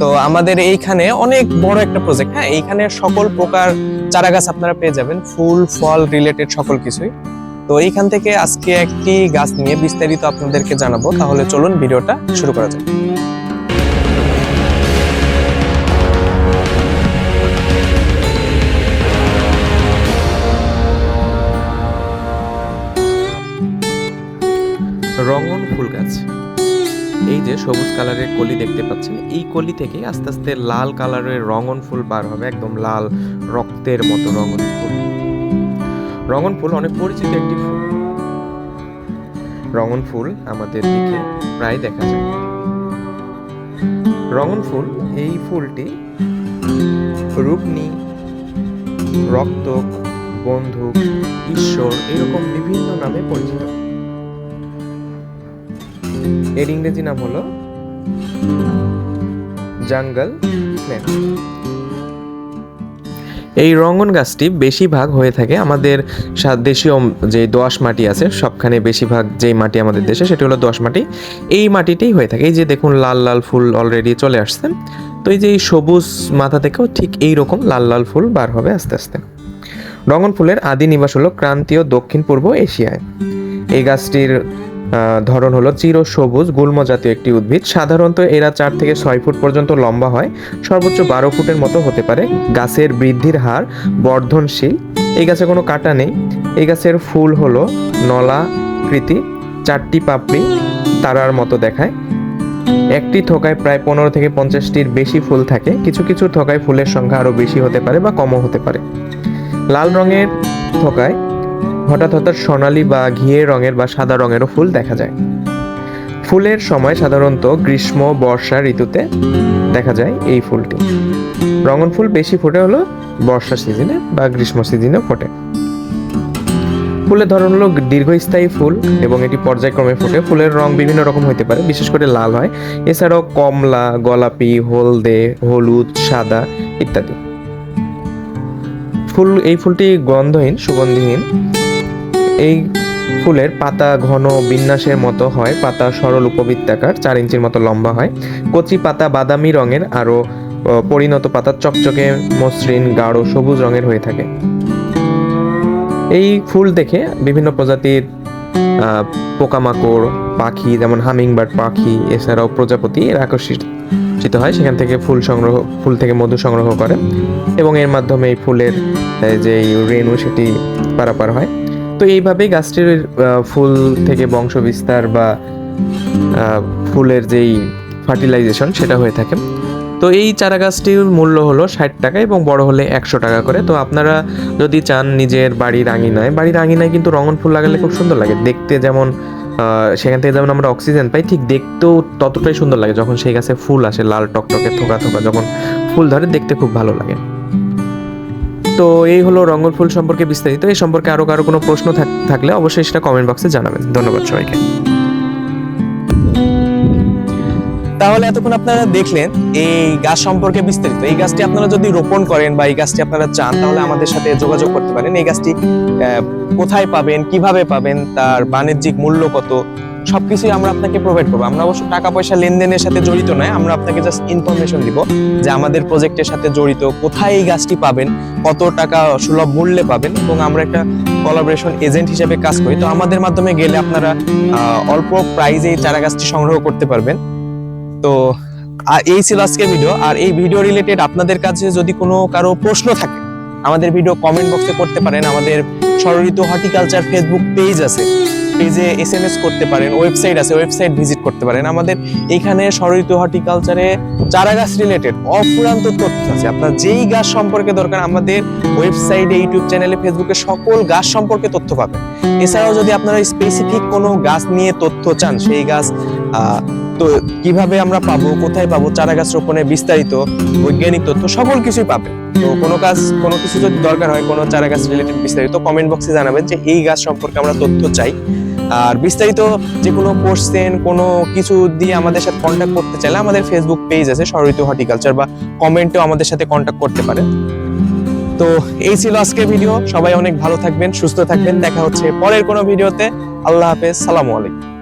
তো আমাদের এইখানে অনেক বড় একটা প্রজেক্ট হ্যাঁ? এইখানে সকল প্রকার চারা গাছ আপনারা পেয়ে যাবেন, ফুল, ফল রিলেটেড সকল কিছুই। তো এইখান থেকে আজকে একটি গাছ নিয়ে বিস্তারিত আপনাদেরকে জানাব। তাহলে চলুন ভিডিওটা শুরু করা যাক। রঙন ফুল গাছ। এই যে সবুজ কালারের কলি দেখতে পাচ্ছেন, এই কলি থেকে আস্তে আস্তে লাল কালারের রঙন ফুল বার হবে, একদম লাল রক্তের মতো রঙন ফুল। রঙন ফুল অনেক পরিচিত একটি ফুল। রঙন ফুল আমাদের দিকে প্রায় দেখা যায়। রঙন ফুল, এই ফুলটি রূপনী, রক্তক, বন্ধুক, ঈশ্বর, এরকম বিভিন্ন নামে পরিচিত। এর ইংরেজি নাম হলো জাঙ্গল এই রঙ্গন গাছটি বেশিরভাগ হয়ে থাকে আমাদের দেশীয় যে দোআঁশ মাটি আছে, সবখানে বেশিরভাগ যেই মাটি আমাদের দেশে সেটি হলো দোআঁশ মাটি। এই মাটিতেই হয়ে থাকে। এই যে দেখুন, লাল লাল ফুল অলরেডি চলে আসছে। তো এই যে এই সবুজ মাথা থেকেও ঠিক এই রকম লাল লাল ফুল বার হবে আস্তে আস্তে। রঙন ফুলের আদি নিবাস হলো ক্রান্তীয় দক্ষিণ পূর্ব এশিয়ায়। এই গাছটির ধরন হলো চির সবুজ গুল্ম জাতীয় একটি উদ্ভিদ। সাধারণত এরা চার থেকে ছয় ফুট পর্যন্ত লম্বা হয়। সর্বোচ্চ বারো ফুটের মতো হতে পারে। গাছের বৃদ্ধির হার বর্ধনশীল। এই গাছে কোনো কাটা নেই। এই গাছের ফুল হলো নলাকৃতি চারটি পাপড়ি তারার মতো দেখায়। একটি থোকায় প্রায় পনেরো থেকে পঞ্চাশটির বেশি ফুল থাকে। কিছু কিছু থোকায় ফুলের সংখ্যা আরও বেশি হতে পারে বা কমও হতে পারে। লাল রঙের থোকায় হঠাৎ হঠাৎ সোনালি বা ঘিয়ে রঙের বা সাদা রঙেরও ফুল দেখা যায়। ফুলের সময় সাধারণত গ্রীষ্ম, বর্ষা ঋতুতে দেখা যায় এই ফুলটি। রঙন ফুল বেশি ফোটে হলো বর্ষা সিজনে বা গ্রীষ্ম সিজনে ফোটে। ফুলের ধরন হলো দীর্ঘস্থায়ী ফুল এবং এটি পর্যায়ক্রমে ফোটে। ফুলের রং বিভিন্ন রকম হতে পারে, বিশেষ করে লাল হয়। এছাড়াও কমলা, গোলাপি, হলদে, হলুদ, সাদা ইত্যাদি। ফুল, এই ফুলটি গন্ধহীন, সুগন্ধিহীন এই ফুলের পাতা ঘন বিন্যাসের মতো হয়, পাতা সরল উপবৃত্তাকার, চার ইঞ্চির মতো লম্বা হয়। কচি পাতা বাদামি রঙের আরও পরিণত পাতা চকচকে মসৃণ, গাঢ়, সবুজ রঙের হয়ে থাকে। এই ফুল দেখে বিভিন্ন প্রজাতির পোকামাকড়, পাখি, যেমন হামিংবার্ড পাখি, এছাড়াও প্রজাপতি আকর্ষিত হয়। সেখান থেকে ফুল সংগ্রহ, ফুল থেকে মধু সংগ্রহ করে। এবং এর মাধ্যমে এই ফুলের যে রেণু, সেটি পারাপার হয়। তো এইভাবেই গাছটির ফুল থেকে বংশ বিস্তার বা ফুলের যেই ফার্টিলাইজেশন সেটা হয়ে থাকে। তো এই চারা গাছটির মূল্য হলো ষাট টাকা এবং বড় হলে একশো টাকা করে। তো আপনারা যদি চান নিজের বাড়ির আঙিনায় বাড়ির আঙিনায় কিন্তু রঙন ফুল লাগালে খুব সুন্দর লাগে। দেখতে যেমন সেখান থেকে যেমন আমরা অক্সিজেন পাই, ঠিক দেখতেও ততটাই সুন্দর লাগে যখন সেই গাছে ফুল আসে, লাল টকটকে, থোকা থোকা, যখন ফুল ধরে দেখতে খুব ভালো লাগে। তো এই হলো রঙন ফুল সম্পর্কে বিস্তারিত। এই সম্পর্কে আরও কারও কোনো প্রশ্ন থাকলে অবশ্যই সেটা কমেন্ট বক্সে জানাবেন। ধন্যবাদ সবাইকে। তাহলে এতক্ষণ আপনারা দেখলেন এই গাছ সম্পর্কে বিস্তারিত। এই গাছটি আপনারা যদি রোপণ করেন বা এই গাছটি আপনারা চান, তাহলে আমাদের সাথে যোগাযোগ করতে পারেন। এই গাছটি কোথায় পাবেন, কীভাবে পাবেন, তার বাণিজ্যিক মূল্য কত সবকিছুই আমরা আপনাকে প্রোভাইড করব। আমরা অবশ্য টাকা পয়সা লেনদেনের সাথে জড়িত নয়, আমরা আপনাকে জাস্ট ইনফরমেশন দিব যে আমাদের প্রজেক্টের সাথে জড়িত, কোথায় এই গাছটি পাবেন, কত টাকা সুলভ মূল্যে পাবেন এবং আমরা একটা কোলাবোরেশন এজেন্ট হিসেবে কাজ করি। তো আমাদের মাধ্যমে গেলে আপনারা অল্প প্রাইজে এই চারা গাছটি সংগ্রহ করতে পারবেন। তো আর এই ছিল আজকের ভিডিও আর এই ভিডিও রিলেটেড আপনাদের কাছে যদি কোনো কারও প্রশ্ন থাকে, আমাদের ভিডিও কমেন্ট বক্সে করতে পারেন। আমাদের ষড়ঋতু হর্টিকালচার ফেসবুক পেজ আছে। পেজে এস এম এস করতে পারেন ওয়েবসাইট আছে ওয়েবসাইট ভিজিট করতে পারেন। আমাদের এখানে ষড়ঋতু হর্টিকালচারে চারা গাছ রিলেটেড অফুরান্ত তথ্য আছে। আপনার যেই গাছ সম্পর্কে দরকার, আমাদের ওয়েবসাইটে ইউটিউব চ্যানেলে ফেসবুকে সকল গাছ সম্পর্কে তথ্য পাবেন। এছাড়াও যদি আপনারা স্পেসিফিক কোনো গাছ নিয়ে তথ্য চান, সেই গাছ তো কীভাবে আমরা পাবো, কোথায় পাবো, চারা গাছ রোপণের বিস্তারিত, বৈজ্ঞানিক তথ্য সকল কিছুই পাবে তো কোনো কাজ কোনো কিছু যদি দরকার হয়, কোনো চারা গাছ রিলেটেড বিস্তারিত কমেন্ট বক্সে জানাবেন যে এই গাছ সম্পর্কে আমরা তথ্য চাই। আর বিস্তারিত যে কোনো কোশ্চেন কোনো কিছু দিয়ে আমাদের সাথে কন্ট্যাক্ট করতে চাইলে আমাদের ফেসবুক পেজ আছে সরিত হর্টিকালচার বা কমেন্টেও আমাদের সাথে কন্ট্যাক্ট করতে পারে। তো এই ছিল আজকের ভিডিও সবাই অনেক ভালো থাকবেন, সুস্থ থাকবেন। দেখা হচ্ছে পরের কোনো ভিডিওতে আল্লাহ হাফেজ। সালামু আলাইকুম।